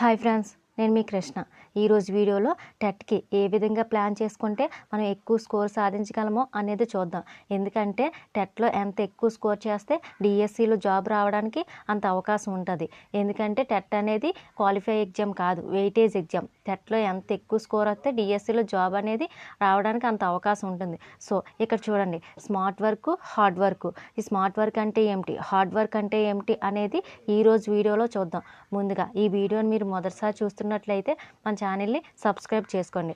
Hi friends నేను మీ కృష్ణ. ఈరోజు వీడియోలో టెట్కి ఏ విధంగా ప్లాన్ చేసుకుంటే మనం ఎక్కువ స్కోర్ సాధించగలమో అనేది చూద్దాం. ఎందుకంటే టెట్లో ఎంత ఎక్కువ స్కోర్ చేస్తే డిఎస్సిలో జాబ్ రావడానికి అంత అవకాశం ఉంటుంది. ఎందుకంటే టెట్ అనేది క్వాలిఫై ఎగ్జామ్ కాదు వెయిటేజ్ ఎగ్జామ్. టెట్లో ఎంత ఎక్కువ స్కోర్ వస్తే డిఎస్సిలో జాబ్ అనేది రావడానికి అంత అవకాశం ఉంటుంది. సో ఇక్కడ చూడండి. Smart work hard work. ఈ స్మార్ట్ వర్క్ అంటే ఏమిటి? హార్డ్ వర్క్ అంటే ఏమిటి అనేది ఈరోజు వీడియోలో చూద్దాం. ముందుగా ఈ వీడియోని మీరు మొదటిసారి చూస్తున్న చూస్తున్నట్లయితే మన ఛానల్ని సబ్స్క్రైబ్ చేసుకోండి.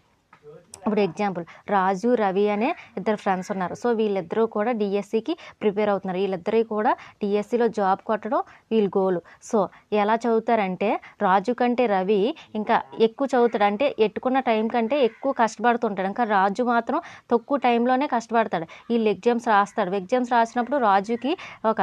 ఇప్పుడు ఎగ్జాంపుల్ రాజు రవి అనే ఇద్దరు ఫ్రెండ్స్ ఉన్నారు. సో వీళ్ళిద్దరూ కూడా డిఎస్సికి ప్రిపేర్ అవుతున్నారు. వీళ్ళిద్దరూ కూడా డిఎస్సిలో జాబ్ కొట్టడం వీళ్ళ గోలు. సో ఎలా చదువుతారంటే రాజు కంటే రవి ఇంకా ఎక్కువ చదువుతాడు. అంటే ఎట్టుకున్న టైం కంటే ఎక్కువ కష్టపడుతుంటాడు. ఇంకా రాజు మాత్రం తక్కువ టైంలోనే కష్టపడతాడు. వీళ్ళు ఎగ్జామ్స్ రాస్తాడు ఎగ్జామ్స్ రాసినప్పుడు రాజుకి ఒక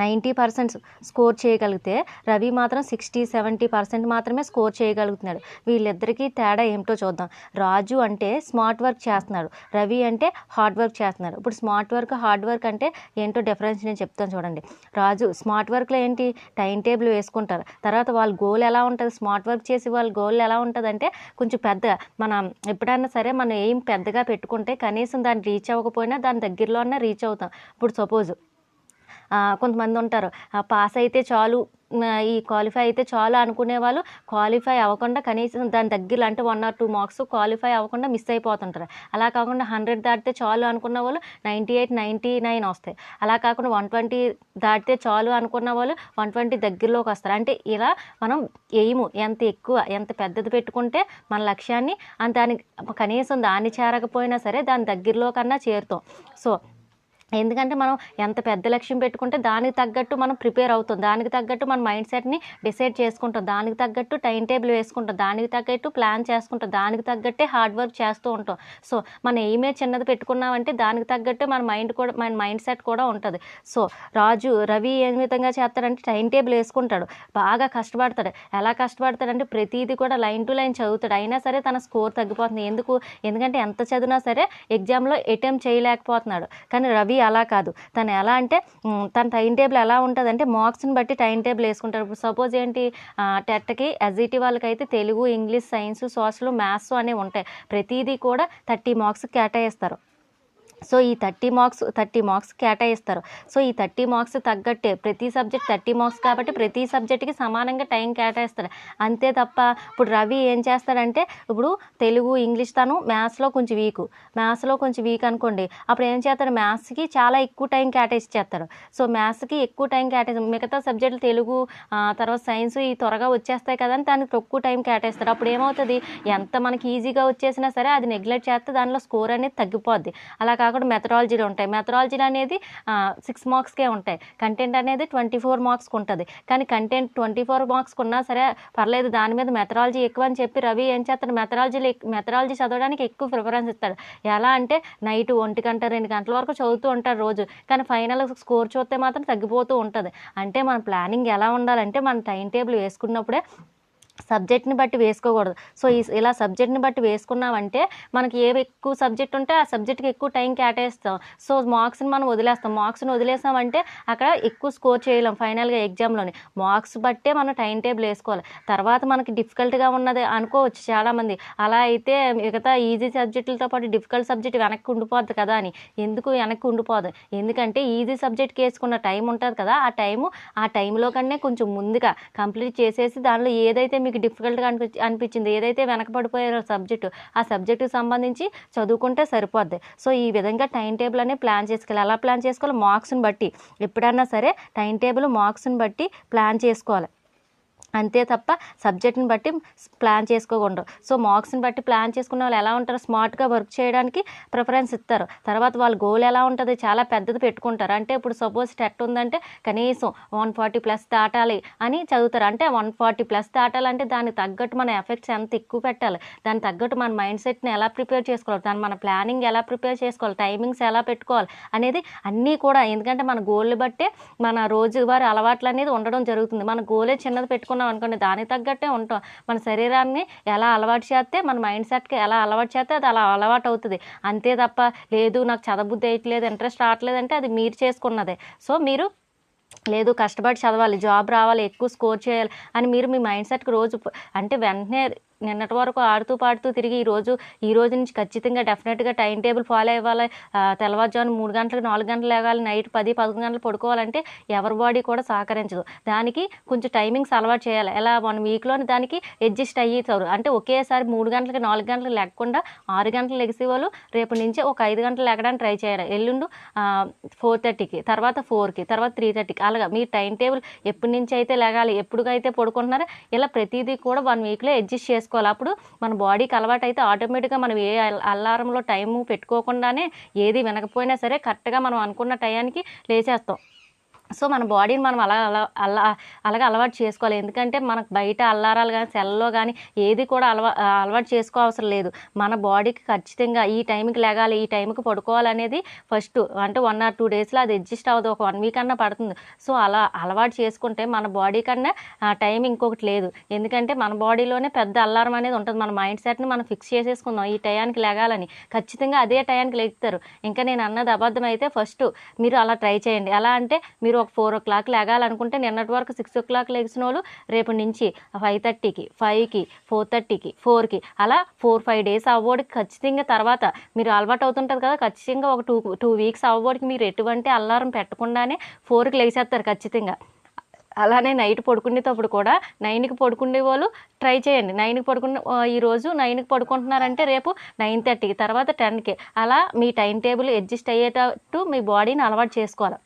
నైంటీ పర్సెంట్ స్కోర్ చేయగలిగితే రవి మాత్రం సిక్స్టీ సెవెంటీ పర్సెంట్ మాత్రమే స్కోర్ చేయగలుగుతున్నాడు. వీళ్ళిద్దరికీ తేడా ఏమిటో చూద్దాం. రాజు అంటే స్మార్ట్ వర్క్ చేస్తున్నాడు. రవి అంటే హార్డ్ వర్క్ చేస్తున్నాడు. ఇప్పుడు స్మార్ట్ వర్క్ హార్డ్ వర్క్ అంటే ఏంటో డిఫరెన్స్ నేను చెప్తాను చూడండి. రాజు స్మార్ట్ వర్క్లో ఏంటి? టైం టేబుల్ వేసుకుంటారు. తర్వాత వాళ్ళ గోల్ ఎలా ఉంటుంది? స్మార్ట్ వర్క్ చేసి వాళ్ళ గోల్ ఎలా ఉంటుంది అంటే కొంచెం పెద్ద మనం ఎప్పుడైనా సరే మనం ఏం పెద్దగా పెట్టుకుంటే కనీసం దాన్ని రీచ్ అవ్వకపోయినా దాని దగ్గరలోనే రీచ్ అవుతాం. ఇప్పుడు సపోజ్ కొంతమంది ఉంటారు. పాస్ అయితే చాలు. ఈ క్వాలిఫై అయితే చాలు అనుకునే వాళ్ళు క్వాలిఫై అవ్వకుండా కనీసం దాని దగ్గర అంటే one or two marks qualify అవ్వకుండా మిస్ అయిపోతుంటారు. అలా కాకుండా హండ్రెడ్ దాటితే చాలు అనుకున్న వాళ్ళు నైంటీ ఎయిట్ నైంటీ నైన్ వస్తాయి. అలా కాకుండా వన్ ట్వంటీ దాటితే చాలు అనుకున్న వాళ్ళు వన్ ట్వంటీ దగ్గరలోకి వస్తారు. అంటే ఇలా మనం ఎయిము ఎంత ఎక్కువ ఎంత పెద్దది పెట్టుకుంటే మన లక్ష్యాన్ని దానికి కనీసం దాన్ని చేరకపోయినా సరే దాని దగ్గరలో కన్నా చేరుతాం. సో ఎందుకంటే మనం ఎంత పెద్ద లక్ష్యం పెట్టుకుంటే దానికి తగ్గట్టు మనం ప్రిపేర్ అవుతాం. దానికి తగ్గట్టు మన మైండ్ సెట్ని డిసైడ్ చేసుకుంటాం. దానికి తగ్గట్టు టైం టేబుల్ వేసుకుంటాం. దానికి తగ్గట్టు ప్లాన్ చేసుకుంటాం. దానికి తగ్గట్టే హార్డ్ వర్క్ చేస్తూ ఉంటాం. సో మన ఎయిమే చిన్నది పెట్టుకున్నామంటే దానికి తగ్గట్టు మన మైండ్ కూడా మన మైండ్ సెట్ కూడా ఉంటుంది. సో రాజు రవి ఏ విధంగా చేస్తాడంటే టైం టేబుల్ వేసుకుంటాడు. బాగా కష్టపడతాడు. ఎలా కష్టపడతాడంటే ప్రతిదీ కూడా లైన్ టు లైన్ చదువుతాడు. అయినా సరే తన స్కోర్ తగ్గిపోతుంది. ఎందుకు? ఎందుకంటే ఎంత చదివినా సరే ఎగ్జామ్లో అటెంప్ట్ చేయలేకపోతున్నాడు. కానీ రవి అలా కాదు. తను ఎలా అంటే తన టైం టేబుల్ ఎలా ఉంటుంది అంటే మార్క్స్ని బట్టి టైం టేబుల్ వేసుకుంటారు ఇప్పుడు సపోజ్ ఏంటి టెట్కి ఎస్ఈటీ వాళ్ళకైతే Telugu English science social maths అనేవి ఉంటాయి. ప్రతిదీ కూడా థర్టీ మార్క్స్ కేటాయిస్తారు. సో ఈ థర్టీ మార్క్స్ థర్టీ మార్క్స్ కేటాయిస్తారు. సో ఈ థర్టీ మార్క్స్ తగ్గట్టే ప్రతి సబ్జెక్ట్ థర్టీ మార్క్స్ కాబట్టి ప్రతి సబ్జెక్ట్కి సమానంగా టైం కేటాయిస్తారు. అంతే తప్ప ఇప్పుడు రవి ఏం చేస్తాడంటే ఇప్పుడు తెలుగు ఇంగ్లీష్ తను మ్యాథ్స్లో కొంచెం వీక్. మ్యాథ్స్లో కొంచెం వీక్ అనుకోండి అప్పుడు ఏం చేస్తాడు మ్యాథ్స్కి చాలా ఎక్కువ టైం కేటాయించి చేస్తారు. సో మ్యాథ్స్కి ఎక్కువ టైం కేటాయి మిగతా సబ్జెక్టులు తెలుగు తర్వాత సైన్స్ ఈ త్వరగా వచ్చేస్తాయి కదా అని దానికి తక్కువ టైం కేటాయిస్తారు. అప్పుడు ఏమవుతుంది? ఎంత మనకి ఈజీగా వచ్చేసినా సరే అది నెగ్లెక్ట్ చేస్తే దానిలో స్కోర్ అనేది తగ్గిపోద్ది. అలా కాకుండా మెథడాలజీలు ఉంటాయి. మెథడాలజీలు అనేది సిక్స్ మార్క్స్కే ఉంటాయి. కంటెంట్ అనేది ట్వంటీ ఫోర్ మార్క్స్కి ఉంటుంది. కానీ కంటెంట్ ట్వంటీ ఫోర్ మార్క్స్కి ఉన్నా సరే పర్లేదు దాని మీద మెథడాలజీ ఎక్కువ అని చెప్పి రవి ఏం చేస్తాడు? మెథడాలజీలు మెథడాలజీ చదవడానికి ఎక్కువ ప్రిఫరెన్స్ ఇస్తాడు. ఎలా అంటే నైట్ ఒంటి గంట రెండు గంటల వరకు చదువుతూ ఉంటారు రోజు. కానీ ఫైనల్ స్కోర్ చూస్తే మాత్రం తగ్గిపోతూ ఉంటుంది. అంటే మన ప్లానింగ్ ఎలా ఉండాలంటే మన టైం టేబుల్ వేసుకున్నప్పుడే సబ్జెక్ట్ని బట్టి వేసుకోకూడదు. సో ఈ ఇలా సబ్జెక్ట్ని బట్టి వేసుకున్నామంటే మనకి ఏ ఎక్కువ సబ్జెక్ట్ ఉంటే ఆ సబ్జెక్ట్కి ఎక్కువ టైం కేటాయిస్తాం. సో మార్క్స్ని మనం వదిలేస్తాం. మార్క్స్ని వదిలేసామంటే అక్కడ ఎక్కువ స్కోర్ చేయలేం ఫైనల్గా ఎగ్జామ్లోని. మార్క్స్ బట్టే మనం టైం టేబుల్ వేసుకోవాలి. తర్వాత మనకి డిఫికల్ట్గా ఉన్నది అనుకోవచ్చు చాలామంది. అలా అయితే మిగతా ఈజీ సబ్జెక్టులతో పాటు డిఫికల్ట్ సబ్జెక్ట్ వెనక్కి ఉండిపోద్ది కదా అని. ఎందుకు వెనక్కి ఉండిపోదు? ఎందుకంటే ఈజీ సబ్జెక్ట్కి వేసుకున్న టైం ఉంటుంది కదా. ఆ టైము ఆ టైంలో కన్నా కొంచెం ముందుగా కంప్లీట్ చేసేసి దానిలో ఏదైతే మీకు డిఫికల్ట్గా అనిపి అనిపించింది. ఏదైతే వెనకబడిపోయారో సబ్జెక్టు ఆ సబ్జెక్టుకి సంబంధించి చదువుకుంటే సరిపోద్ది. సో ఈ విధంగా టైం టేబుల్ అనేది ప్లాన్ చేసుకోవాలి. ఎలా ప్లాన్ చేసుకోవాలి? మార్క్స్ని బట్టి. ఎప్పుడన్నా సరే టైం టేబుల్ మార్క్స్ని బట్టి ప్లాన్ చేసుకోవాలి. అంతే తప్ప సబ్జెక్ట్ని బట్టి ప్లాన్ చేసుకోకూడదు సో మార్క్స్ని బట్టి ప్లాన్ చేసుకున్న వాళ్ళు ఎలా ఉంటారు స్మార్ట్గా వర్క్ చేయడానికి ప్రిఫరెన్స్ ఇస్తారు. తర్వాత వాళ్ళ గోల్ ఎలా ఉంటుంది చాలా పెద్దది పెట్టుకుంటారు. అంటే ఇప్పుడు సపోజ్ టెట్ ఉందంటే కనీసం వన్ ఫార్టీ ప్లస్ దాటాలి అని చదువుతారు. అంటే వన్ ఫార్టీ ప్లస్ దాటాలంటే దానికి తగ్గట్టు మన ఎఫెక్ట్స్ ఎంత ఎక్కువ పెట్టాలి దానికి తగ్గట్టు మన మైండ్ సెట్ని ఎలా ప్రిపేర్ చేసుకోవాలి దాని మన ప్లానింగ్ ఎలా ప్రిపేర్ చేసుకోవాలి టైమింగ్స్ ఎలా పెట్టుకోవాలి అనేది అన్నీ కూడా. ఎందుకంటే మన గోల్ని బట్టే మన రోజువారి అలవాట్లు అనేది ఉండడం జరుగుతుంది. మన గోలే చిన్నది పెట్టుకున్నాం అనుకోండి దానికి తగ్గట్టే ఉంటాం. మన శరీరాన్ని ఎలా అలవాటు చేస్తే మన మైండ్ సెట్కి ఎలా అలవాటు చేస్తే అది అలా అలవాటు అవుతుంది. అంతే తప్ప లేదు నాకు చదవబుద్ధి వేయట్లేదు ఇంట్రెస్ట్ రావట్లేదు అంటే అది మీరు చేసుకున్నదే. సో మీరు లేదు కష్టపడి చదవాలి జాబ్ రావాలి ఎక్కువ స్కోర్ చేయాలి అని మీరు మీ మైండ్ సెట్కి రోజు అంటే వెంటనే నిన్నటి వరకు ఆడుతూ పాడుతూ తిరిగి ఈరోజు ఈ రోజు నుంచి ఖచ్చితంగా డెఫినెట్గా టైం టేబుల్ ఫాలో అవ్వాలి. తెల్లవారుజాము తెల్లవారుజామున మూడు గంటలకు నాలుగు గంటలు లేవాలి. నైట్ పది పదకొండు గంటలు పడుకోవాలంటే ఎవరి బాడీ కూడా సహకరించదు. దానికి కొంచెం టైమింగ్స్ అలవాటు చేయాలి. ఎలా? వన్ వీక్లోని దానికి అడ్జస్ట్ అయ్యేసారు అంటే ఒకేసారి మూడు గంటలకు నాలుగు గంటలకు లేకుండా ఆరు గంటలు లెగిసే వాళ్ళు రేపు నుంచి ఒక ఐదు గంటలు లేకడానికి ట్రై చేయాలి. ఎల్లుండు ఫోర్ థర్టీకి తర్వాత ఫోర్కి తర్వాత త్రీ థర్టీకి అలాగా మీ టైం టేబుల్ ఎప్పటి నుంచి అయితే లేగాలి ఎప్పుడుకైతే పడుకుంటున్నారో ఇలా ప్రతిదీ కూడా వన్ వీక్లో అడ్జస్ట్ చేసుకోవాలి. అప్పుడు మన బాడీకి అలవాటు అయితే ఆటోమేటిక్గా మనం ఏ అల్- అలారంలో టైము పెట్టుకోకుండానే ఏది వినకపోయినా సరే కరెక్ట్గా మనం అనుకున్న టయానికి లేచేస్తాం. సో మన బాడీని మనం అలా అలా అలా అలాగే అలవాటు చేసుకోవాలి. ఎందుకంటే మనకు బయట అల్లారాలు కానీ సెల్లో కానీ ఏది కూడా అలవా అలవాటు చేసుకోవసరం లేదు. మన బాడీకి ఖచ్చితంగా ఈ టైంకి లేగాలి ఈ టైంకి పడుకోవాలనేది ఫస్ట్ అంటే వన్ ఆర్ టూ డేస్లో అది అడ్జస్ట్ అవ్వదు. ఒక వన్ వీక్ అన్నా పడుతుంది. సో అలా అలవాటు చేసుకుంటే మన బాడీ కన్నా టైం ఇంకొకటి లేదు. ఎందుకంటే మన బాడీలోనే పెద్ద అల్లారం అనేది ఉంటుంది. మన మైండ్ సెట్ని మనం ఫిక్స్ చేసేసుకుందాం. ఈ టయానికి లేగాలని. ఖచ్చితంగా అదే టయానికి లేగుతారు ఇంకా నేను అన్నది అబద్ధం అయితే ఫస్ట్ మీరు అలా ట్రై చేయండి. ఎలా అంటే మీరు ఒక ఫోర్ ఓ క్లాక్ లేగాలనుకుంటే నిన్నటి వరకు సిక్స్ ఓ క్లాక్ లెగిసిన వాళ్ళు రేపు నుంచి ఫైవ్ థర్టీకి ఫైవ్కి ఫోర్ థర్టీకి ఫోర్కి అలా ఫోర్ ఫైవ్ డేస్ అవ్వడానికి ఖచ్చితంగా తర్వాత మీరు అలవాటు అవుతుంటుంది కదా ఖచ్చితంగా ఒక టూ టూ వీక్స్ అవ్వడానికి మీరు ఎటువంటి అల్లారం పెట్టకుండానే ఫోర్కి లేచేస్తారు ఖచ్చితంగా. అలానే నైట్ పడుకునేటప్పుడు కూడా నైన్కి పడుకునే వాళ్ళు ట్రై చేయండి. నైన్కి పడుకునే ఈరోజు నైన్కి పడుకుంటున్నారంటే రేపు నైన్ థర్టీకి తర్వాత టెన్కి అలా మీ టైం టేబుల్ అడ్జస్ట్ అయ్యేటట్టు మీ బాడీని అలవాటు చేసుకోవాలి.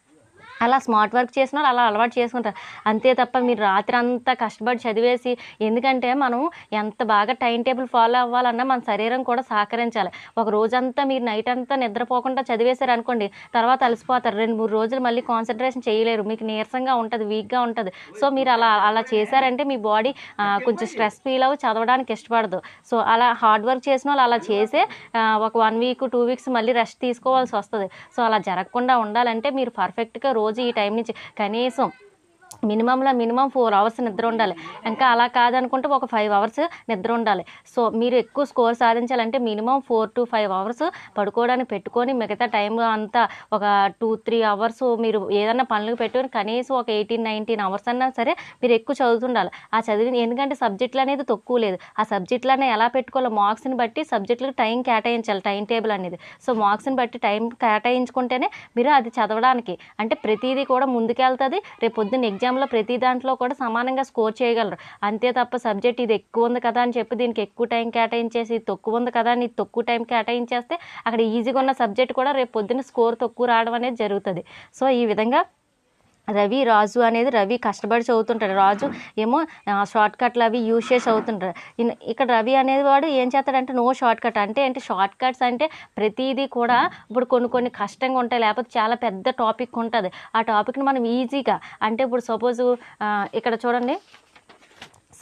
అలా స్మార్ట్ వర్క్ చేసిన వాళ్ళు అలా అలవాటు చేసుకుంటారు. అంతే తప్ప మీరు రాత్రి అంతా కష్టపడి చదివేసి ఎందుకంటే మనం ఎంత బాగా టైం టేబుల్ ఫాలో అవ్వాలన్నా మన శరీరం కూడా సహకరించాలి. ఒక రోజంతా మీరు నైట్ అంతా నిద్రపోకుండా చదివేశారు అనుకోండి తర్వాత అలసిపోతారు. రెండు మూడు రోజులు మళ్ళీ కాన్సన్ట్రేషన్ చేయలేరు. మీకు నీరసంగా ఉంటుంది వీక్గా ఉంటుంది. సో మీరు అలా అలా చేశారంటే మీ బాడీ కొంచెం స్ట్రెస్ ఫీల్ అవ్వి చదవడానికి ఇష్టపడదు. సో అలా హార్డ్ వర్క్ చేసిన వాళ్ళు అలా చేసే ఒక వన్ వీక్ టూ వీక్స్ మళ్ళీ రెస్ట్ తీసుకోవాల్సి వస్తుంది. సో అలా జరగకుండా ఉండాలంటే మీరు పర్ఫెక్ట్గా రోజు ఈ టైం నుంచి కనీసం మినిమంలో మినిమం ఫోర్ అవర్స్ నిద్ర ఉండాలి. ఇంకా అలా కాదనుకుంటే ఒక ఫైవ్ అవర్స్ నిద్ర ఉండాలి. సో మీరు ఎక్కువ స్కోర్ సాధించాలంటే minimum four to five hours పడుకోవడానికి పెట్టుకొని మిగతా టైం అంతా ఒక టూ త్రీ అవర్స్ మీరు ఏదైనా పనులకు పెట్టుకొని కనీసం ఒక ఎయిటీన్ నైన్టీన్ అవర్స్ అన్నా సరే మీరు ఎక్కువ చదువుతుండాలి. ఆ చదివి ఎందుకంటే సబ్జెక్టులు అనేది తక్కువ లేదు. ఆ సబ్జెక్టులనే ఎలా పెట్టుకోవాలో మార్క్స్ని బట్టి సబ్జెక్టులకు టైం కేటాయించాలి టైం టేబుల్ అనేది. సో మార్క్స్ని బట్టి టైం కేటాయించుకుంటేనే మీరు అది చదవడానికి. అంటే ప్రతిదీ కూడా ముందుకెళ్తుంది. రేపు పొద్దున్న ఎగ్జామ్లో ప్రతి దాంట్లో కూడా సమానంగా స్కోర్ చేయగలరు. అంతే తప్ప సబ్జెక్ట్ ఇది ఎక్కువ ఉంది కదా అని చెప్పి దీనికి ఎక్కువ టైం కేటాయించేసి ఇది తక్కువ ఉంది కదా అని తక్కువ టైం కేటాయించేస్తే అక్కడ ఈజీగా ఉన్న సబ్జెక్ట్ కూడా రేపు పొద్దున్న స్కోర్ తక్కువ రావడం అనేది జరుగుతుంది. సో ఈ విధంగా రవి రాజు అనేది రవి కష్టపడి చదువుతుంటాడు. రాజు ఏమో షార్ట్ కట్లు అవి యూజ్ చేసి చదువుతుంటాడు. ఇక్కడ రవి అనేది వాడు ఏం చేస్తాడంటే నో షార్ట్ కట్ అంటే ఏంటి? షార్ట్ కట్స్ అంటే ప్రతిదీ కూడా ఇప్పుడు కొన్ని కొన్ని కష్టంగా ఉంటాయి. లేకపోతే చాలా పెద్ద టాపిక్ ఉంటుంది. ఆ టాపిక్ని మనం ఈజీగా అంటే ఇప్పుడు సపోజ్ ఇక్కడ చూడండి.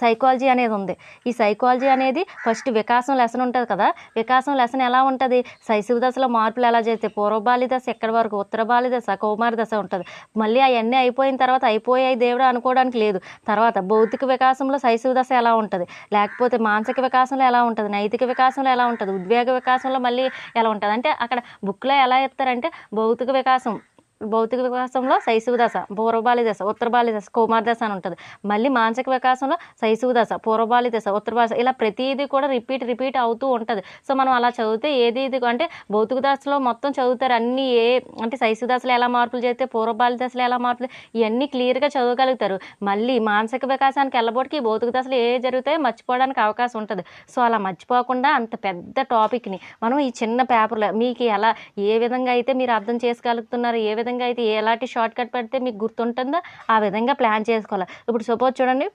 సైకాలజీ అనేది ఉంది. ఈ సైకాలజీ అనేది ఫస్ట్ వికాసం లెసన్ ఉంటుంది కదా. వికాసం లెసన్ ఎలా ఉంటుంది? శైశవ దశలో మార్పులు ఎలా చేస్తే పూర్వబాలి దశ ఎక్కడి వరకు? ఉత్తర బాలి దశ కౌమార దశ ఉంటుంది. మళ్ళీ అవన్నీ అయిపోయిన తర్వాత అయిపోయాయి దేవుడు అనుకోవడానికి లేదు. తర్వాత భౌతిక వికాసంలో శైశవ దశ ఎలా ఉంటుంది? లేకపోతే మానసిక వికాసంలో ఎలా ఉంటుంది? నైతిక వికాసంలో ఎలా ఉంటుంది? ఉద్వేగ వికాసంలో మళ్ళీ ఎలా ఉంటుంది? అంటే అక్కడ బుక్లో ఎలా ఇస్తారంటే భౌతిక వికాసం భౌతిక వికాసంలో శైశవ దశ పూర్వబాలి దశ ఉత్తరబాలి దశ కుమార్ దశ అని ఉంటుంది. మళ్ళీ మానసిక వికాసంలో శైశవ దశ పూర్వబాలి దశ ఉత్తరబాలి ఇలా ప్రతిదీ కూడా రిపీట్ రిపీట్ అవుతూ ఉంటుంది. సో మనం అలా చదివితే ఏది ఇది అంటే భౌతిక దశలో మొత్తం చదువుతారు. అన్ని ఏ అంటే శైశవ దశలో ఎలా మార్పులు చేస్తే పూర్వబాలి దశలో ఎలా మార్పులు ఇవన్నీ క్లియర్గా చదవగలుగుతారు. మళ్ళీ మానసిక వికాసానికి వెళ్ళబోటికి ఈ భౌతిక దశలో ఏ జరుగుతాయో మర్చిపోవడానికి అవకాశం ఉంటుంది. సో అలా మర్చిపోకుండా అంత పెద్ద టాపిక్ని మనం ఈ చిన్న పేపర్లో మీకు ఎలా ఏ విధంగా అయితే మీరు అర్థం చేసుకోగలుగుతున్నారు ఏ విధంగా విధంగా అయితే ఎలాంటి షార్ట్ కట్ పెడితే మీకు గుర్తుంటుందో ఆ విధంగా ప్లాన్ చేసుకోవాలి. ఇప్పుడు సపోజ్ చూడండి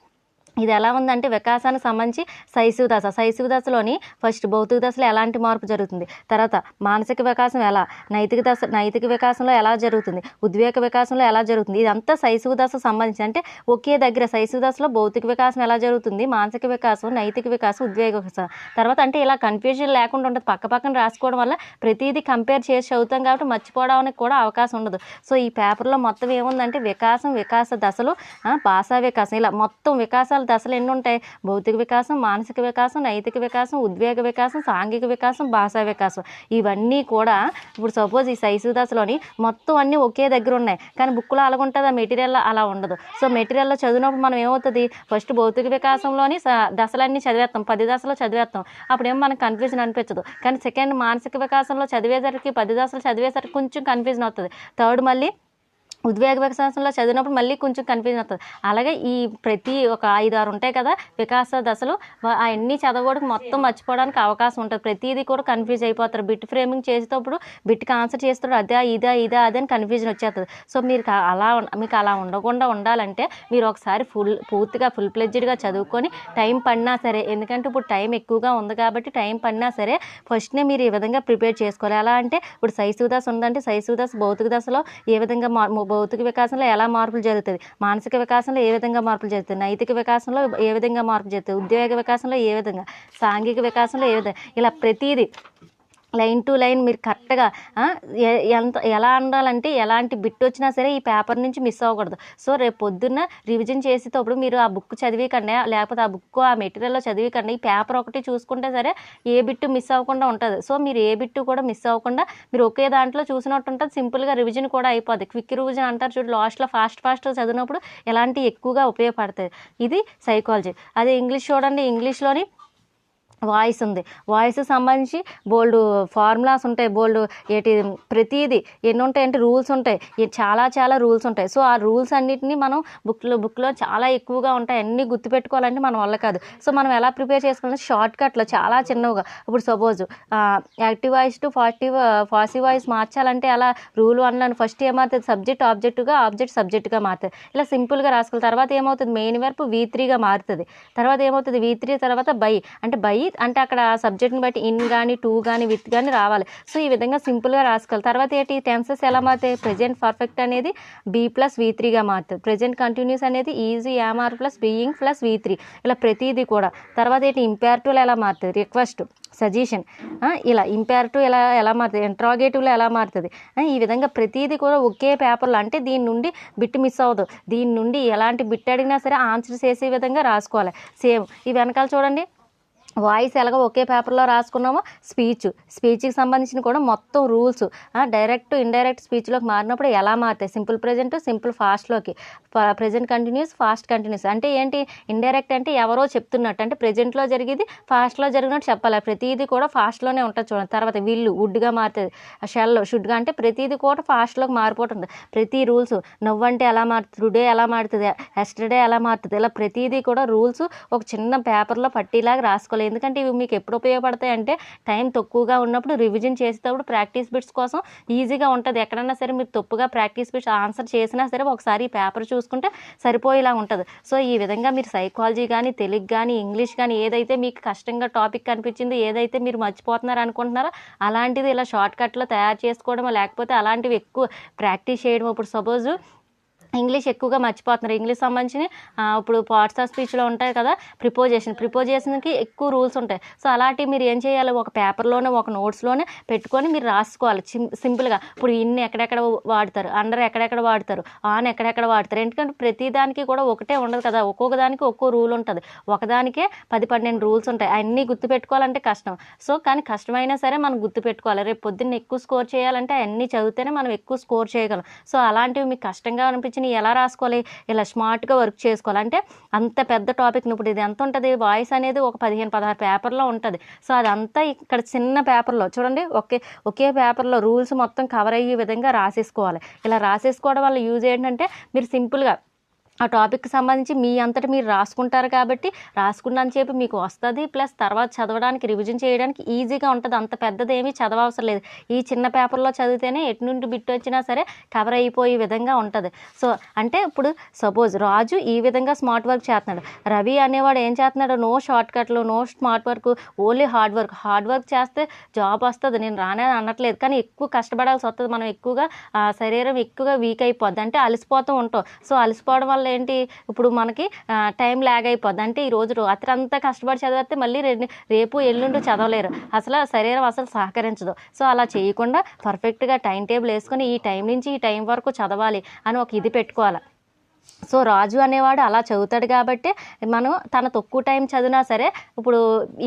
ఇది ఎలా ఉందంటే వికాసానికి సంబంధించి శైశవ దశ. శైశవ దశలోని ఫస్ట్ భౌతిక దశలో ఎలాంటి మార్పు జరుగుతుంది? తర్వాత మానసిక వికాసం ఎలా? నైతిక దశ నైతిక వికాసంలో ఎలా జరుగుతుంది? ఉద్వేగ వికాసంలో ఎలా జరుగుతుంది? ఇదంతా శైశవ దశ సంబంధించి అంటే ఒకే దగ్గర శైశవ దశలో భౌతిక వికాసం ఎలా జరుగుతుంది? మానసిక వికాసం నైతిక వికాసం ఉద్వేగ వికాసం. తర్వాత అంటే ఇలా కన్ఫ్యూజన్ లేకుండా ఉంటుంది పక్క పక్కన రాసుకోవడం వల్ల ప్రతిదీ కంపేర్ చేసి చదువుతాం కాబట్టి మర్చిపోవడానికి కూడా అవకాశం ఉండదు. సో ఈ పేపర్లో మొత్తం ఏముందంటే వికాసం వికాస దశలు భాషా వికాసం. ఇలా మొత్తం వికాసాలు వికాసాలు దశలు ఎన్ని ఉంటాయి? భౌతిక వికాసం మానసిక వికాసం నైతిక వికాసం ఉద్వేగ వికాసం సాంఘిక వికాసం భాషా వికాసం. ఇవన్నీ కూడా ఇప్పుడు సపోజ్ ఈ శైశవ దశలోని మొత్తం అన్నీ ఒకే దగ్గర ఉన్నాయి. కానీ బుక్లో అలాగుంటుంది? ఆ మెటీరియల్ అలా ఉండదు. సో మెటీరియల్లో చదివినప్పుడు మనం ఏమవుతుంది? ఫస్ట్ భౌతిక వికాసంలోని దశలన్నీ చదివేస్తాం పది దశలో చదివేస్తాం అప్పుడేం మనకు కన్ఫ్యూజన్ అనిపించదు. కానీ సెకండ్ మానసిక వికాసంలో చదివేసరికి పది దశలు చదివేసరికి కొంచెం కన్ఫ్యూజన్ అవుతుంది. థర్డ్ మళ్ళీ ఉద్వేగ వికాసంలో చదివినప్పుడు మళ్ళీ కొంచెం కన్ఫ్యూజన్ అవుతుంది. అలాగే ఈ ప్రతి ఒక ఐదు ఆరు ఉంటాయి కదా వికాస దశలు అవన్నీ చదవడానికి మొత్తం మర్చిపోవడానికి అవకాశం ఉంటుంది. ప్రతిదీ కూడా కన్ఫ్యూజ్ అయిపోతారు. బిట్ ఫ్రేమింగ్ చేసేటప్పుడు బిట్ ఆన్సర్ చేస్తాడు అదే ఇదా ఇదా అదే అని కన్ఫ్యూజన్ వచ్చేస్తుంది. సో మీరు అలా మీకు అలా ఉండకుండా ఉండాలంటే మీరు ఒకసారి ఫుల్ పూర్తిగా ఫుల్ ప్లెడ్జ్డ్గా చదువుకొని టైం పడినా సరే ఎందుకంటే ఇప్పుడు టైం ఎక్కువగా ఉంది కాబట్టి టైం పడినా సరే ఫస్ట్నే మీరు ఈ విధంగా ప్రిపేర్ చేసుకోవాలి? ఎలా అంటే ఇప్పుడు శైశవ ఉందంటే శైశవ భౌతిక దశలో ఏ విధంగా మార్ భౌతిక వికాసంలో ఎలా మార్పులు జరుగుతుంది మానసిక వికాసంలో ఏ విధంగా మార్పులు జరుగుతాయి? నైతిక వికాసంలో ఏ విధంగా మార్పులు జరుగుతాయి? ఉద్యోగ వికాసంలో ఏ విధంగా? సాంఘిక వికాసంలో ఏ విధంగా? ఇలా ప్రతిదీ లైన్ టు లైన్ మీరు కరెక్ట్గా ఎంత ఎలా ఉండాలంటే ఎలాంటి బిట్ వచ్చినా సరే ఈ పేపర్ నుంచి మిస్ అవ్వకూడదు. సో రేపు పొద్దున్న రివిజన్ చేసేటప్పుడు మీరు ఆ బుక్ చదివికండి లేకపోతే ఆ బుక్ ఆ మెటీరియల్లో చదివికండి ఈ పేపర్ ఒకటి చూసుకుంటే సరే ఏ బిట్టు మిస్ అవ్వకుండా ఉంటుంది. సో మీరు ఏ బిట్టు కూడా మిస్ అవ్వకుండా మీరు ఒకే దాంట్లో చూసినట్టు ఉంటుంది. సింపుల్గా రివిజన్ కూడా అయిపోద్ది. క్విక్ రివిజన్ అంటారు చూడు లాస్ట్లో ఫాస్ట్ ఫాస్ట్ చదివినప్పుడు ఎలాంటి ఎక్కువగా ఉపయోగపడుతుంది ఇది సైకాలజీ. అదే ఇంగ్లీష్ చూడండి ఇంగ్లీష్లోని వాయిస్ ఉంది. వాయిస్ సంబంధించి బోల్డ్ ఫార్ములాస్ ఉంటాయి. బోల్డ్ ఏంటి ప్రతిదీ ఎన్ని ఉంటాయంటే రూల్స్ ఉంటాయి. చాలా చాలా రూల్స్ ఉంటాయి. సో ఆ రూల్స్ అన్నిటిని మనం బుక్లో బుక్లో చాలా ఎక్కువగా ఉంటాయి. అన్నీ గుర్తుపెట్టుకోవాలంటే మన వల్ల కాదు. సో మనం ఎలా ప్రిపేర్ చేసుకోవాలంటే షార్ట్ కట్లో చాలా చిన్నగా ఇప్పుడు suppose active voice to positive passive voice మార్చాలంటే అలా రూల్ వన్లో ఫస్ట్ ఏమవుతుంది? సబ్జెక్ట్ ఆబ్జెక్టుగా ఆబ్జెక్ట్ సబ్జెక్టుగా మారుతుంది. ఇలా సింపుల్గా రాసుకోవాలి తర్వాత ఏమవుతుంది? మెయిన్ వర్పు వీ త్రీగా మారుతుంది. తర్వాత ఏమవుతుంది? వీ త్రీ తర్వాత బై. అంటే బై అంటే అక్కడ సబ్జెక్ట్ని బట్టి ఇన్ కానీ టూ కానీ విత్ కానీ రావాలి. సో ఈ విధంగా సింపుల్గా రాసుకోవాలి తర్వాత ఏంటి టెన్సెస్ ఎలా మారుతాయి ప్రెజెంట్ పర్ఫెక్ట్ అనేది బీ ప్లస్ వీ త్రీగా మారుతుంది. ప్రెజెంట్ కంటిన్యూస్ అనేది is am are plus being plus V three. ఇలా ప్రతిదీ కూడా. తర్వాత ఏంటి ఇంపారిటివ్లో ఎలా మారుతుంది? రిక్వెస్ట్ సజెషన్ ఇలా ఇంపారిటివ్ ఎలా ఎలా మారుతుంది? ఇంట్రాగేటివ్లో ఎలా మారుతుంది? ఈ విధంగా ప్రతిదీ కూడా ఒకే పేపర్లో అంటే దీని నుండి బిట్ మిస్ అవ్వదు. దీని నుండి ఎలాంటి బిట్ అడిగినా సరే ఆన్సర్ చేసే విధంగా రాసుకోవాలి. సేమ్ ఈ వెనకాల చూడండి. వాయిస్ ఎలాగో ఒకే పేపర్లో రాసుకున్నామో? స్పీచ్. స్పీచ్కి సంబంధించిన కూడా మొత్తం రూల్స్. డైరెక్ట్ ఇండైరెక్ట్ స్పీచ్లోకి మారినప్పుడు ఎలా మారుతాయి? Simple present simple ఫాస్ట్లోకి. Present continuous past continuous. అంటే ఏంటి? ఇండైరెక్ట్ అంటే ఎవరో చెప్తున్నట్టు. అంటే ప్రజెంట్లో జరిగేది ఫాస్ట్లో జరిగినట్టు చెప్పాలి. ప్రతిదీ కూడా ఫాస్ట్లోనే ఉంటుంది చూడండి. తర్వాత విల్లు వుడ్గా మారుతుంది. షెల్ షుడ్గా అంటే ప్రతిదీ కూడా ఫాస్ట్లోకి మారిపోతుంది. ప్రతి రూల్స్. నవ్వంటే ఎలా మారుతుంది? టుడే ఎలా మారుతుంది? ఎస్టర్డే ఎలా మారుతుంది? ఇలా ప్రతిదీ కూడా రూల్స్ ఒక చిన్న పేపర్లో పట్టీలాగా చేసుకోవాలి. ఎందుకంటే ఇవి మీకు ఎప్పుడు ఉపయోగపడతాయి అంటే టైం తక్కువగా ఉన్నప్పుడు రివిజన్ చేసేటప్పుడు ప్రాక్టీస్ బిట్స్ కోసం ఈజీగా ఉంటుంది. ఎక్కడన్నా సరే మీరు తప్పుగా ప్రాక్టీస్ బిట్స్ ఆన్సర్ చేసినా సరే ఒకసారి పేపర్ చూసుకుంటే సరిపోయేలా ఉంటుంది. సో ఈ విధంగా మీరు సైకాలజీ కానీ తెలుగు కానీ ఇంగ్లీష్ కానీ ఏదైతే మీకు కష్టంగా టాపిక్ కనిపించింది ఏదైతే మీరు మర్చిపోతున్నారు అనుకుంటున్నారో అలాంటిది ఇలా షార్ట్ కట్లో తయారు చేసుకోవడం లేకపోతే అలాంటివి ఎక్కువ ప్రాక్టీస్ చేయడం ఇప్పుడు సపోజ్ ఇంగ్లీష్ ఎక్కువగా మర్చిపోతున్నారు. ఇంగ్లీష్ సంబంధించి ఇప్పుడు పార్ట్స్ ఆఫ్ స్పీచ్లో ఉంటాయి కదా ప్రిపోజేషన్ ప్రిపోజేషన్కి ఎక్కువ రూల్స్ ఉంటాయి. సో అలాంటివి మీరు ఏం చేయాలి? ఒక పేపర్లోనే ఒక నోట్స్లోనే పెట్టుకొని మీరు రాసుకోవాలి. సింపుల్గా. ఇప్పుడు ఇన్ని ఎక్కడెక్కడ వాడతారు? అండర్ ఎక్కడెక్కడ వాడతారు? ఆన్ ఎక్కడెక్కడ వాడతారు? ఎందుకంటే ప్రతి దానికి కూడా ఒకటే ఉండదు కదా. ఒక్కొక్క దానికి ఒక్కో రూల్ ఉంటుంది. ఒకదానికే పది పన్నెండు రూల్స్ ఉంటాయి. అన్నీ గుర్తుపెట్టుకోవాలంటే కష్టం. సో కానీ కష్టమైనా సరే మనం గుర్తుపెట్టుకోవాలి రేపు పొద్దున్న ఎక్కువ స్కోర్ చేయాలంటే అన్నీ చదివితేనే మనం ఎక్కువ స్కోర్ చేయగలం. సో అలాంటివి మీకు కష్టంగా అనిపించినవి ఎలా రాసుకోవాలి ఇలా స్మార్ట్గా వర్క్ చేసుకోవాలి. అంటే అంత పెద్ద టాపిక్ ఇప్పుడు ఇది ఎంత ఉంటుంది? వాయిస్ అనేది ఒక పదిహేను పదహారు పేపర్లో ఉంటుంది. సో అదంతా ఇక్కడ చిన్న పేపర్లో చూడండి ఒకే ఒకే పేపర్లో రూల్స్ మొత్తం కవర్ అయ్యే విధంగా రాసేసుకోవాలి. ఇలా రాసేసుకోవడం వల్ల యూజ్ ఏంటంటే మీరు సింపుల్గా ఆ టాపిక్కి సంబంధించి మీ అంతటి మీరు రాసుకుంటారు కాబట్టి రాసుకున్నాను చెప్పి మీకు వస్తుంది. ప్లస్ తర్వాత చదవడానికి రివిజన్ చేయడానికి ఈజీగా ఉంటుంది. అంత పెద్దది ఏమీ చదవవసరం లేదు. ఈ చిన్న పేపర్లో చదివితేనే ఎటు నుండి బిట్ వచ్చినా సరే కవర్ అయిపోయే విధంగా ఉంటుంది. సో అంటే ఇప్పుడు సపోజ్ రాజు ఈ విధంగా స్మార్ట్ వర్క్ చేస్తున్నాడు. రవి అనేవాడు ఏం చేస్తున్నాడు? నో షార్ట్ కట్లు no smart work only hard work. Hard work చేస్తే జాబ్ వస్తుంది. నేను రానే అనట్లేదు. కానీ ఎక్కువ కష్టపడాల్సి వస్తుంది. మనం ఎక్కువగా శరీరం ఎక్కువగా వీక్ అయిపోద్ది. అంటే అలసిపోతూ ఉంటాం. సో అలసిపోవడం వల్ల ఏంటి? ఇప్పుడు మనకి టైం ల్యాగ్ అయిపోద్ది. అంటే ఈ రోజు రాత్రి అంతా కష్టపడి చదివితే మళ్ళీ రేపు ఎల్లుండి చదవలేరు. అసలు శరీరం అసలు సహకరించదు. సో అలా చేయకుండా పర్ఫెక్ట్గా టైం టేబుల్ వేసుకొని ఈ టైం నుంచి ఈ టైం వరకు చదవాలి అని ఒక ఇది పెట్టుకోవాలి. సో రాజు అనేవాడు అలా చదువుతాడు కాబట్టి మనం తన తక్కువ టైం చదివినా సరే ఇప్పుడు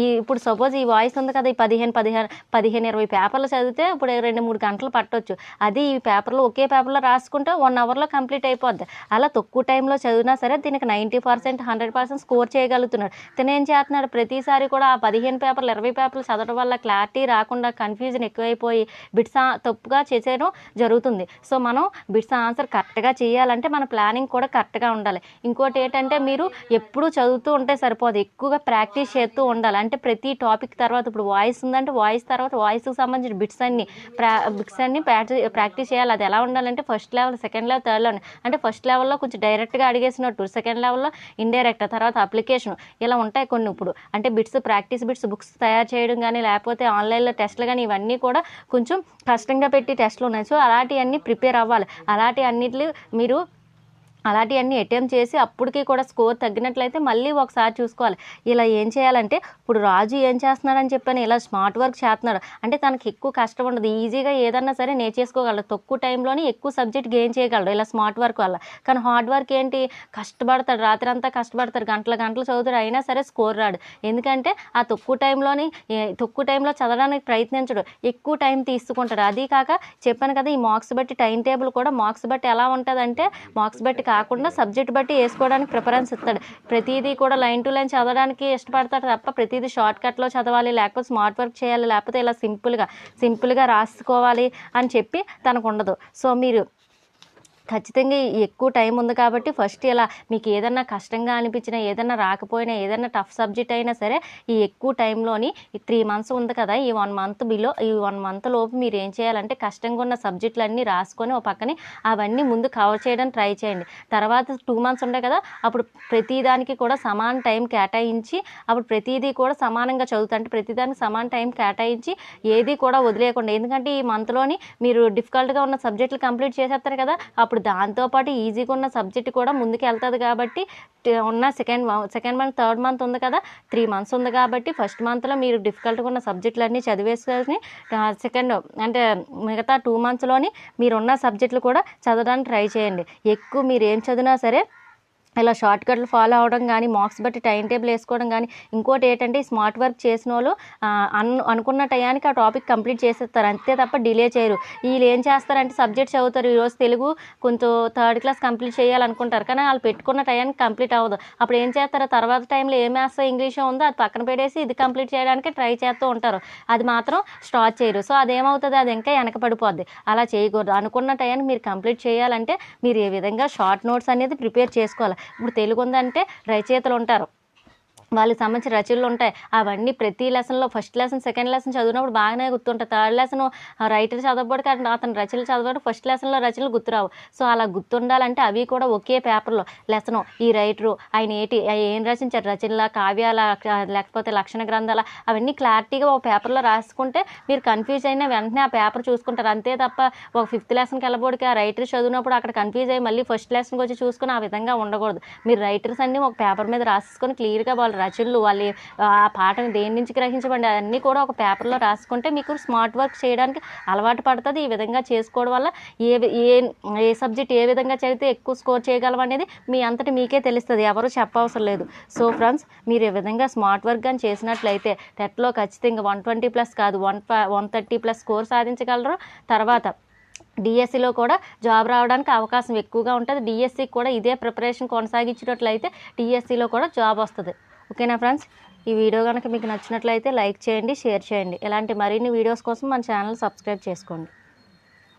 ఈ ఇప్పుడు సపోజ్ ఈ వాయిస్ ఉంది కదా ఈ పదిహేను పదిహేను పదిహేను ఇరవై పేపర్లు చదివితే ఇప్పుడు రెండు మూడు గంటలు పట్టొచ్చు. అది ఈ పేపర్లో ఒకే పేపర్లో రాసుకుంటే వన్ అవర్లో కంప్లీట్ అయిపోద్ది. అలా తక్కువ టైంలో చదివినా సరే దీనికి ninety percent hundred percent score చేయగలుగుతున్నాడు. తను ఏం చేస్తున్నాడు? ప్రతిసారి కూడా ఆ పదిహేను పేపర్లు ఇరవై పేపర్లు చదవడం వల్ల క్లారిటీ రాకుండా కన్ఫ్యూజన్ ఎక్కువైపోయి బిట్స్ తప్పుగా చేసేయడం జరుగుతుంది. సో మనం బిట్స్ ఆన్సర్ కరెక్ట్గా చేయాలంటే మన ప్లానింగ్ కూడా కరెక్ట్గా ఉండాలి. ఇంకోటి ఏంటంటే మీరు ఎప్పుడూ చదువుతూ ఉంటే సరిపోదు. ఎక్కువగా ప్రాక్టీస్ చేస్తూ ఉండాలి. అంటే ప్రతి టాపిక్ తర్వాత ఇప్పుడు వాయిస్ ఉందంటే వాయిస్ తర్వాత వాయిస్కి సంబంధించిన బిట్స్ అన్ని ప్రా బిట్స్ అన్ని ప్రాక్టీస్ చేయాలి. అది ఎలా ఉండాలంటే first level second level third level అంటే ఫస్ట్ లెవెల్లో కొంచెం డైరెక్ట్గా అడిగేసినట్టు. సెకండ్ లెవెల్లో ఇండైరెక్ట్ తర్వాత అప్లికేషన్ ఇలా ఉంటాయి కొన్ని ఇప్పుడు. అంటే బిట్స్ ప్రాక్టీస్ బిట్స్ బుక్స్ తయారు చేయడం కానీ లేకపోతే ఆన్లైన్లో టెస్ట్లు కానీ ఇవన్నీ కూడా కొంచెం కష్టంగా పెట్టి టెస్ట్లు ఉన్నాయి. సో అలాంటివన్నీ ప్రిపేర్ అవ్వాలి. అలాంటి అన్నిట్లు మీరు అలాంటివన్నీ అటెంప్ట్ చేసి అప్పటికి కూడా స్కోర్ తగ్గినట్లయితే మళ్ళీ ఒకసారి చూసుకోవాలి. ఇలా ఏం చేయాలంటే ఇప్పుడు రాజు ఏం చేస్తున్నాడని చెప్పాను ఇలా స్మార్ట్ వర్క్ చేస్తున్నాడు. అంటే తనకి ఎక్కువ కష్టం ఉండదు. ఈజీగా ఏదన్నా సరే నేర్చేసుకోగలడు. తక్కువ టైంలోనే ఎక్కువ సబ్జెక్ట్ గెయిన్ చేయగలడు ఇలా స్మార్ట్ వర్క్ వల్ల. కానీ హార్డ్ వర్క్ ఏంటి? కష్టపడతాడు. రాత్రి అంతా కష్టపడతాడు. గంటల గంటలు చదువుతాడు. అయినా సరే స్కోర్ రాడు. ఎందుకంటే ఆ తక్కువ టైంలోని తక్కువ టైంలో చదవడానికి ప్రయత్నించడు. ఎక్కువ టైం తీసుకుంటాడు. అది కాక చెప్పాను కదా ఈ మార్క్స్ బట్టి టైం టేబుల్ కూడా మార్క్స్ బట్టి ఎలా ఉంటుందంటే మార్క్స్ బట్టి కాకుండా సబ్జెక్ట్ బట్టి వేసుకోవడానికి ప్రిఫరెన్స్ ఇస్తాడు. ప్రతిదీ కూడా లైన్ టు లైన్ చదవడానికి ఇష్టపడతాడు తప్ప ప్రతిదీ షార్ట్ కట్లో చదవాలి లేకపోతే స్మార్ట్ వర్క్ చేయాలి లేకపోతే ఇలా సింపుల్గా సింపుల్గా రాసుకోవాలి అని చెప్పి తనకు ఉండదు సో మీరు ఖచ్చితంగా ఈ ఎక్కువ టైం ఉంది కాబట్టి ఫస్ట్ ఇలా మీకు ఏదన్నా కష్టంగా అనిపించినా ఏదన్నా రాకపోయినా ఏదన్నా టఫ్ సబ్జెక్ట్ అయినా సరే ఈ ఎక్కువ టైంలోని ఈ త్రీ మంత్స్ ఉంది కదా ఈ వన్ మంత్ బిలో ఈ వన్ మంత్ లోపు మీరు ఏం చేయాలంటే కష్టంగా ఉన్న సబ్జెక్టులు అన్నీ రాసుకొని ఒక పక్కనే అవన్నీ ముందు కవర్ చేయడానికి ట్రై చేయండి. తర్వాత టూ మంత్స్ ఉంటాయి కదా అప్పుడు ప్రతిదానికి కూడా సమాన టైం కేటాయించి అప్పుడు ప్రతిదీ కూడా సమానంగా చదువుతా అంటే ప్రతిదానికి సమాన టైం కేటాయించి ఏది కూడా వదిలేయకుండా ఎందుకంటే ఈ మంత్లోని మీరు డిఫికల్ట్గా ఉన్న సబ్జెక్టులు కంప్లీట్ చేసేస్తారు కదా అప్పుడు ఇప్పుడు దాంతోపాటు ఈజీగా ఉన్న సబ్జెక్ట్ కూడా ముందుకు వెళ్తుంది కాబట్టి ఉన్న second second month third month ఉంది కదా త్రీ మంత్స్ ఉంది కాబట్టి ఫస్ట్ మంత్లో మీరు డిఫికల్ట్గా ఉన్న సబ్జెక్టులన్నీ చదివేసుకొని సెకండ్ అంటే మిగతా టూ మంత్స్లోని మీరున్న సబ్జెక్టులు కూడా చదవడానికి ట్రై చేయండి. ఎక్కువ మీరు ఏం చదివినా సరే ఇలా షార్ట్ కట్లు ఫాలో అవడం కానీ మార్క్స్ బట్టి టైం టేబుల్ వేసుకోవడం కానీ ఇంకోటి ఏంటంటే ఈ స్మార్ట్ వర్క్ చేసిన వాళ్ళు అన్ అనుకున్న టయానికి ఆ టాపిక్ కంప్లీట్ చేసేస్తారు. అంతే తప్ప డిలే చేయరు. వీళ్ళు ఏం చేస్తారంటే సబ్జెక్ట్ చదువుతారు. ఈరోజు తెలుగు కొంచెం థర్డ్ క్లాస్ కంప్లీట్ చేయాలనుకుంటారు. కానీ వాళ్ళు పెట్టుకున్న టయానికి కంప్లీట్ అవ్వదు. అప్పుడు ఏం చేస్తారు? తర్వాత టైంలో ఏ మ్యాథ్స్ ఇంగ్లీష్ ఉందో అది పక్కన పెట్టేసి ఇది కంప్లీట్ చేయడానికి ట్రై చేస్తూ ఉంటారు. అది మాత్రం స్టార్ట్ చేయరు. సో అదేమవుతుంది? అది ఇంకా వెనకపడిపోద్ది అలా చేయకూడదు. అనుకున్న టయానికి మీరు కంప్లీట్ చేయాలంటే మీరు ఏ విధంగా షార్ట్ నోట్స్ అనేది ప్రిపేర్ చేసుకోవాలి. ఇప్పుడు తెలుగు ఉందంటే రచయితలు ఉంటారు. వాళ్ళకి సంబంధించిన రచనలు ఉంటాయి. అవన్నీ ప్రతి లెసన్లో ఫస్ట్ లెసన్ సెకండ్ లెసన్ చదివినప్పుడు బాగానే గుర్తుంటాయి. థర్డ్ లెసన్ రైటర్ చదవబడి కానీ అతను రచనలు చదవడం ఫస్ట్ లెసన్లో రచనలు గుర్తురావు. సో అలా గుర్తుండాలంటే అవి కూడా ఒకే పేపర్లో లెసను ఈ రైటరు ఆయన ఏంటి ఆయన ఏం రచించారు రచనల కావ్యాల లేకపోతే లక్షణ గ్రంథాల అవన్నీ క్లారిటీగా ఒక పేపర్లో రాసుకుంటే మీరు కన్ఫ్యూజ్ అయినా వెంటనే ఆ పేపర్ చూసుకుంటారు. అంతే తప్ప ఒక ఫిఫ్త్ లెసన్కి వెళ్ళబోడికి ఆ రైటర్ చదివినప్పుడు అక్కడ కన్ఫ్యూజ్ అయ్యి మళ్ళీ ఫస్ట్ లెసన్కి వచ్చి చూసుకుని ఆ విధంగా ఉండకూడదు. మీరు రైటర్స్ అన్ని ఒక పేపర్ మీద రాసుకొని క్లియర్గా వాళ్ళు రచనలు వాళ్ళ ఆ పాటను దేని నుంచి గ్రహించబడి అన్నీ కూడా ఒక పేపర్లో రాసుకుంటే మీకు స్మార్ట్ వర్క్ చేయడానికి అలవాటు పడుతుంది. ఈ విధంగా చేసుకోవడం వల్ల ఏ ఏ ఏ సబ్జెక్ట్ ఏ విధంగా చదివితే ఎక్కువ స్కోర్ చేయగలం అనేది మీ అంతటి మీకే తెలుస్తుంది. ఎవరు చెప్పవసరం లేదు. సో ఫ్రెండ్స్ మీరు ఈ విధంగా స్మార్ట్ వర్క్ కానీ చేసినట్లయితే టెట్లో ఖచ్చితంగా వన్ ట్వంటీ ప్లస్ కాదు one one thirty plus score సాధించగలరు. తర్వాత డిఎస్సిలో కూడా జాబ్ రావడానికి అవకాశం ఎక్కువగా ఉంటుంది. డిఎస్సికి కూడా ఇదే ప్రిపరేషన్ కొనసాగించినట్లయితే డిఎస్సిలో కూడా జాబ్ వస్తుంది. ఓకేనా ఫ్రెండ్స్? ఈ వీడియో కనుక మీకు నచ్చినట్లయితే లైక్ చేయండి షేర్ చేయండి. ఇలాంటి మరిన్ని వీడియోస్ కోసం మన ఛానల్ సబ్స్క్రైబ్ చేసుకోండి.